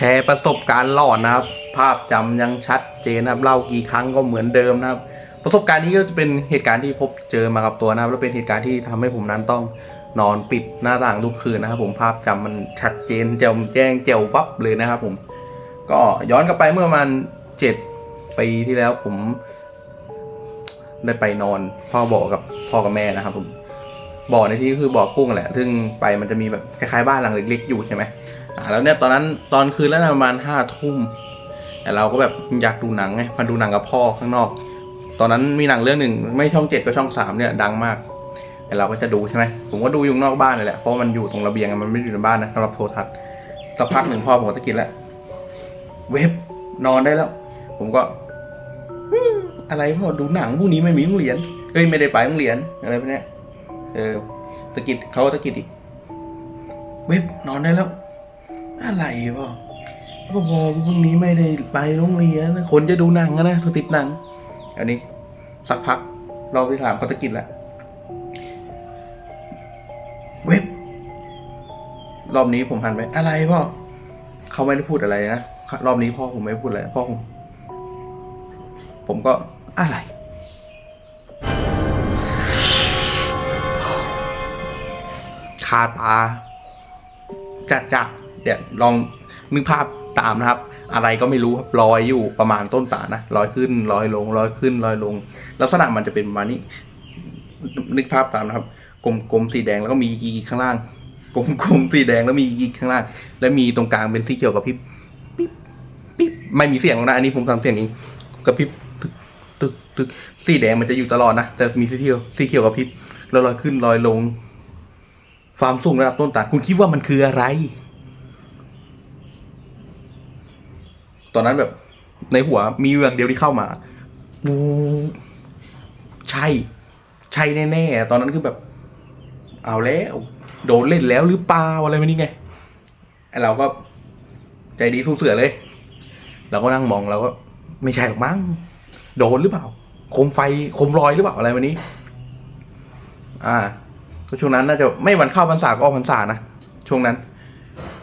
ชร์ประสบการณ์หลอนนะครับ ภาพจำยังชัดเจนนะครับเล่ากี่ครั้งก็เหมือนเดิมนะครับ ประสบการณ์นี้ก็จะเป็นเหตุการณ์ที่พบเจอมากับตัวนะครับ และเป็นเหตุการณ์ที่ทำให้ผมนั้นต้องนอนปิดหน้าต่างทุกคืนนะครับ ผมภาพจำมันชัดเจนแจ่มแจ้งแจ๋ววับเลยนะครับ ผม ก็ย้อนกลับไปเมื่อประมาณเจ็ดปีที่แล้วผม ได้ไปนอนพ่อบอกกับพ่อกับแม่นะครับ ผมบ่อในที่คือบ่อกุ้งแหละ ซึ่งไปมันจะมีแบบคล้ายๆบ้านหลังเล็กๆอยู่ใช่ไหม อ่าแล้วเนี่ยตอนนั้นตอนคืนแล้วนะประมาณห้าทุ่มแต่เราก็แบบอยากดูหนังไงมาดูหนังกับพ่อข้างนอก ตอนนั้นมีหนังเรื่องหนึ่งไม่ช่องเจ็ดก็ช่องสามเนี่ยดังมากแต่เราก็จะดูใช่ไหมผมก็ดูอยู่นอกบ้านเลยแหละเพราะมันอยู่ตรงระเบียงมันไม่อยู่ในบ้านนะสำหรับโทรทัศน์สักพักหนึ่งพ่อผมก็ตะกินแล้วเว็บนอนได้แล้ว ผมก็อะไรพ่อดูหนังพวกนี้ไม่มีโรงเรียนเอ้ยไม่ได้ไปโรงเรียนอะไรพวกเนี้ยเออตะกิดเขาตะกิดอีกเว็บนอนได้แล้ว อะไรพ่อก็พอพรุ่งนี้ไม่ได้ไปโรงเรียนนะคนจะดูหนังนะทุกติดหนัง อันนี้ สักพัก เราไปถามเขาตะกิดแหละเว็บ รอบนี้ผมหันไปอะไรพ่อเขาไม่ได้พูดอะไรนะรอบนี้พ่อผมไม่พูดอะไรพ่อผมผมก็อะไร คาตาจัดจัด เดี๋ยวลองนึกภาพตามนะครับ อะไรก็ไม่รู้ลอยอยู่ประมาณต้นตานะลอยขึ้นลอยลงลอยขึ้นลอยลง ลักษณะมันจะเป็นประมาณนี้ นึกภาพตามนะครับ กลมๆสีแดงแล้วก็มียีข้างล่าง กลมๆสีแดงแล้วมียีข้างล่าง แล้วมีตรงกลางเป็นสีเขียวกับพริบปิ๊บปิ๊บไม่มีเสียงนะอันนี้ผมทำเสียงเองกระพริบตึกตึกตึกสีแดงมันจะอยู่ตลอดนะแต่มีสีเขียวสีเขียวกับพริบแล้วลอยขึ้นลอยลงความสูงระดับต้นตาลคุณคิดว่ามันคืออะไร ตอนนั้นแบบในหัวมีเรื่องเดียวที่เข้ามาวูใช่ ใช่แน่ๆ ตอนนั้นคือแบบ เอาแล้ว โดนเล่นแล้วหรือเปล่าอะไรแบบนี้ไงไอเราก็ใจดีสู้เสือเลย เราก็นั่งมองเราก็ไม่ใช่หรอกมั้งโดนหรือเปล่า คมไฟคมลอยหรือเปล่าอะไรแบบนี้ อ่าก็ช่วงนั้นน่าจะไม่วันเข้าพรรษาก็ออกพรรษานะช่วงนั้น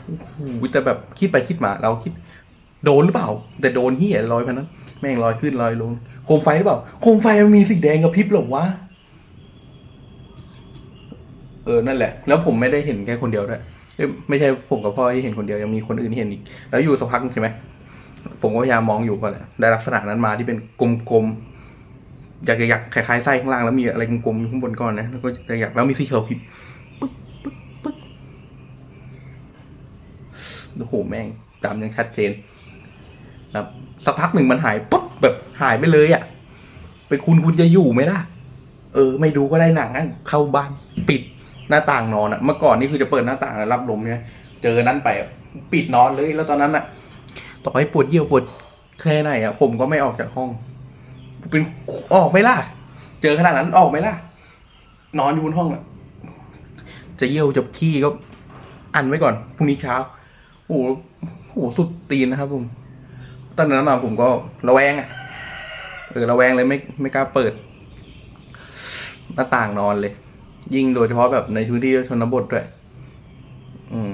โอ้โหแต่แบบคิดไปคิดมา เราคิด โดนหรือเปล่า แต่โดนเฮียลอยพันนั้นแม่งลอยขึ้นลอยลงโคมไฟหรือเปล่าโคมไฟมันมีสีแดงกับพริบหรอวะเออนั่นแหละ แล้วผมไม่ได้เห็นแค่คนเดียวด้วยไม่ใช่ผมกับพ่อที่เห็นคนเดียวยังมีคนอื่นเห็นอีก แล้วอยู่สักพักใช่ไหมผมก็พยายามมองอยู่ก่อนแหละได้ลักษณะนั้นมาที่เป็นกลมๆอยากอยากคล้ายๆไส้ข้างล่างแล้วมีอะไรกลมๆข้างบนก่อนนะแล้วก็อยากแล้วมีสีเขียวพริบปึ๊กปึ๊กปึ๊กโอ้โหแม่งจำยังชัดเจน ครับสักพักหนึ่งมันหายปุ๊บแบบหายไปเลยอะ่ะเป็นคุณคุณจะอยู่ไหมล่ะ เออ ไม่ดูก็ได้หนังเข้าบ้านปิดหน้าต่างนอนอะ่ะ เมื่อก่อนนี่คือจะเปิดหน้าต่างแล้วรับลมใช่ไหมเจอนั้นไปปิดนอนเลยแล้วตอนนั้นอะ่ะ ต่อให้ปวดเยี่ยวปวดแค่ไหนอะ่ะ ผมก็ไม่ออกจากห้อง เป็นออกไหมล่ะ เจอขนาดนั้นออกไหมล่ะ นอนอยู่บนห้องอะจะเยี่ยวจะขี้ก็อันไว้ก่อนพรุ่งนี้เช้าโอ้โหโอ้โหสุดตีนนะครับผม ตอนนั้นมาผมก็ระแวงอะ่ะเออระแวงเลยไม่ไม่กล้าเปิด หน้าต่างนอนเลย ยิ่งโดยเฉพาะแบบในพื้นที่ชนบทด้วยอืม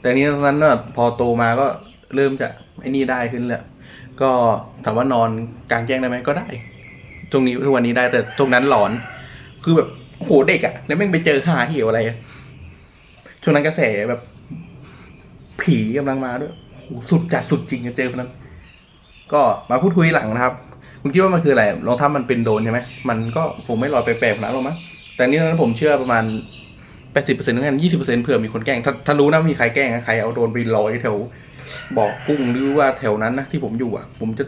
แต่นี้ตอนนั้นน่ะพอโตมาก็เริ่มจะไอ้นี่ได้ขึ้นแหละก็ถามว่านอนกลางแจ้งได้ไหมก็ได้ตรงนี้ทุกวันนี้ได้แต่ตรงนั้นหลอน คือแบบโอ้โหเด็กอะแล้วแม่งไปเจอหาเหี่ยวอะไรช่วงนั้นกระแสแบบ ผีกำลังมาด้วย สุดจัดสุดจริงอะเจอคนนั้น ก็มาพูดคุยหลังนะครับ คุณคิดว่ามันคืออะไรลองถ้ามันเป็นโดนใช่ไหมมันก็ผมไม่ลอยแปลกๆนะหรอกมั้งแต่นี่นั้นผมเชื่อประมาณแปดสิบเปอร์เซ็นต์งั้นยี่สิบเปอร์เซ็นต์เผื่อมีคนแกล้งถ้าถ้ารู้นะมีใครแกล้งใครเอาโดนไปลอยแถวบ่อกุ้งหรือว่าแถวนั้นนะที่ผมอยู่อะ ผมจะ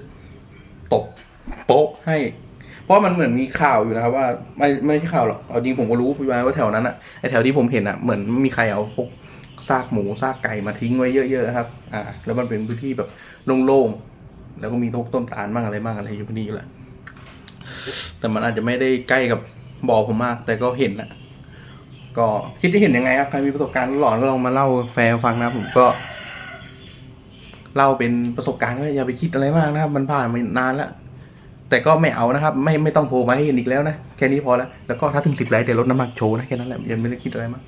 ตบโป๊ะให้ เพราะมันเหมือนมีข่าวอยู่นะครับ ว่าไม่ไม่ใช่ข่าวหรอกเอาจริงผมก็รู้ไปว่าแถวนั้นอะไอแถวที่ผมเห็นอะเหมือนมีใครเอาพวก ซากหมูซากไก่มาทิ้งไว้เยอะๆครับ อ่า แล้วมันเป็นพื้นที่แบบโล่งๆ แล้วก็มีต้นต้นตาลบ้างอะไรบ้างอะไรอยู่พวกนี้อยู่แหละ แต่มันอาจจะไม่ได้ใกล้กับบ่อผมมาก แต่ก็เห็นนะก็คิดได้เห็นยังไงครับ ใครมีประสบการณ์หลอนก็ลองมาเล่าแฟนฟังนะผมก็ เล่าเป็นประสบการณ์ก็อย่าไปคิดอะไรมากนะครับ มันผ่านมานานแล้วแต่ก็ไม่เอานะครับ ไม่ไม่ต้องโผล่มาให้เห็นอีกแล้วนะ แค่นี้พอแล้ว แล้วก็ถ้าถึงสิบไลค์เดี๋ยวลดน้ำหนักโชว์นะ แค่นั้นแหละยังไม่ได้คิดอะไรมาก